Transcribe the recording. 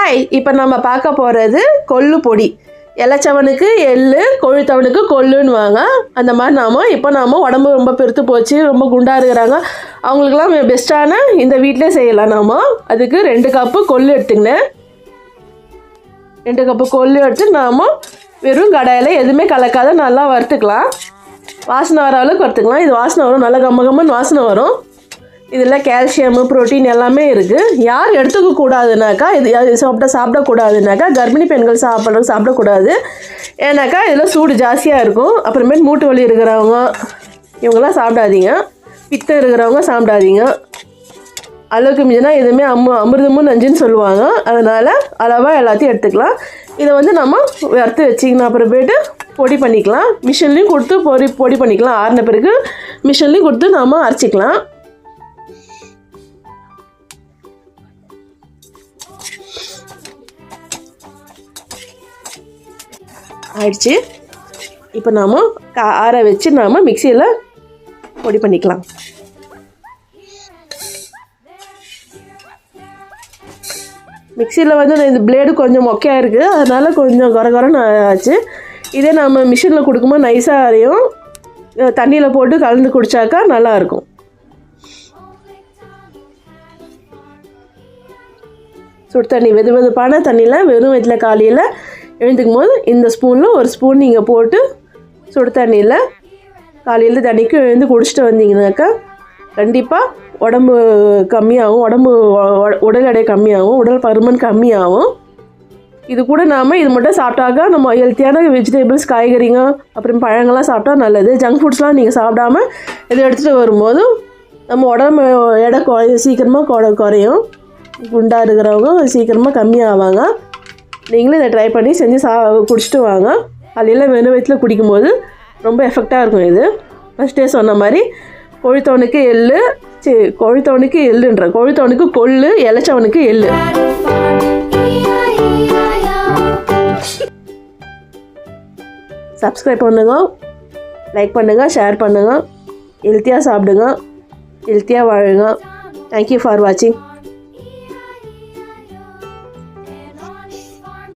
Hi இப்போ நம்ம பார்க்க போகிறது கொள்ளு பொடி. இலச்சவனுக்கு எள்ளு கொழுத்தவனுக்கு கொள்ளுன்னுவாங்க. அந்த மாதிரி நாம இப்போ நாம உடம்பு ரொம்ப பெருத்து போச்சு ரொம்ப குண்டாக இருக்கிறாங்க. அவங்களுக்குலாம் பெஸ்ட்டான இந்த வீட்டிலே செய்யலாம் நாம. அதுக்கு ரெண்டு கப்பு கொள்ளு எடுத்துக்கினேன் ரெண்டு கப்பு கொள்ளு எடுத்து நாம் வெறும் கடையில் எதுவுமே கலக்காத நல்லா வறுத்துக்கலாம். வாசனை வர அளவுக்கு வறுத்துக்கலாம். இது வாசனை வரும். நல்லா கம்ம கம்மன்னு வாசனை வரும். இதில் கால்சியமு புரோட்டீன் எல்லாமே இருக்குது யார் எடுத்துக்க கூடாதுனாக்கா இது சாப்பிட்டா சாப்பிடக்கூடாதுனாக்கா கர்ப்பிணி பெண்கள் சாப்பிட்றது சாப்பிடக்கூடாது. ஏன்னாக்கா இதில் சூடு ஜாஸ்தியாக இருக்கும். அப்புறமேட்டு மூட்டு வலி இருக்கிறவங்க இவங்கெல்லாம் சாப்பிடாதீங்க. பித்தம் இருக்கிறவங்க சாப்பிடாதீங்க. அளவுக்கு மிஞ்சினா எதுவுமே அம்மு அமிர்தமும் நஞ்சுன்னு சொல்லுவாங்க. அதனால் அளவாக எல்லாத்தையும் எடுத்துக்கலாம். இதை வந்து நம்ம வறுத்து வச்சிக்கணும் அப்புறமேட்டு பொடி பண்ணிக்கலாம். மிஷின்லேயும் கொடுத்து பொடி பொடி பண்ணிக்கலாம். ஆறின பிறகு மிஷின்லேயும் கொடுத்து நாம் அரைச்சிக்கலாம். ஆயிடுச்சு. இப்போ நாம் கா ஆற வச்சு நாம் மிக்சியில் பொடி பண்ணிக்கலாம். மிக்சியில் வந்து இந்த பிளேடு கொஞ்சம் மொக்கையாக இருக்குது அதனால் கொஞ்சம் குறை குறைன்னு ஆச்சு. இதே நம்ம மிஷினில் கொடுக்கும்போது நைஸாக அரையும். தண்ணியில் போட்டு கலந்து குடித்தாக்கா நல்லாயிருக்கும் சுடு தண்ணி வெது வெதுப்பான தண்ணியில் வெறும் வயிற்றில் காலையில் எழுந்துக்கும் போது இந்த ஸ்பூனில் ஒரு ஸ்பூன் நீங்கள் போட்டு சுடு தண்ணியில் காலையில் தண்ணிக்கு எழுந்து குடிச்சிட்டு வந்தீங்கனாக்கா கண்டிப்பாக உடம்பு கம்மியாகும் உடம்பு உடல் எடை கம்மியாகும் உடல் பருமன் கம்மியாகும். இது கூட நாம் இது மட்டும் சாப்பிட்டாக்கா நம்ம ஹெல்த்தியான வெஜிடபிள்ஸ் காய்கறிங்க அப்புறம் பழங்கள்லாம் சாப்பிட்டா நல்லது. ஜங்க் ஃபுட்ஸ்லாம் நீங்கள் சாப்பிடாம இதை எடுத்துகிட்டு வரும்போது நம்ம உடம்பு எடை குறை சீக்கிரமாக குறையும். குண்டாக இருக்கிறவங்க சீக்கிரமாக கம்மியாவாங்க. நீங்களும் இதை ட்ரை பண்ணி செஞ்சு சா குடிச்சிட்டு வாங்க. காலையில் வெறும் வயிற்றில் குடிக்கும்போது ரொம்ப எஃபெக்டாக இருக்கும் இது. ஃபஸ்ட்டே சொன்ன மாதிரி கொழுத்தவனுக்கு எள்ளு சி கொழுத்தவனுக்கு எள்ளுன்ற கொழுத்தவனுக்கு கொள்ளு இளைச்சவனுக்கு எள்ளு. சப்ஸ்கிரைப் பண்ணுங்க லைக் பண்ணுங்கள் ஷேர் பண்ணுங்கள் ஹெல்த்தியாக சாப்பிடுங்க ஹெல்த்தியாக வாழுங்க. தேங்க்யூ ஃபார் வாட்சிங்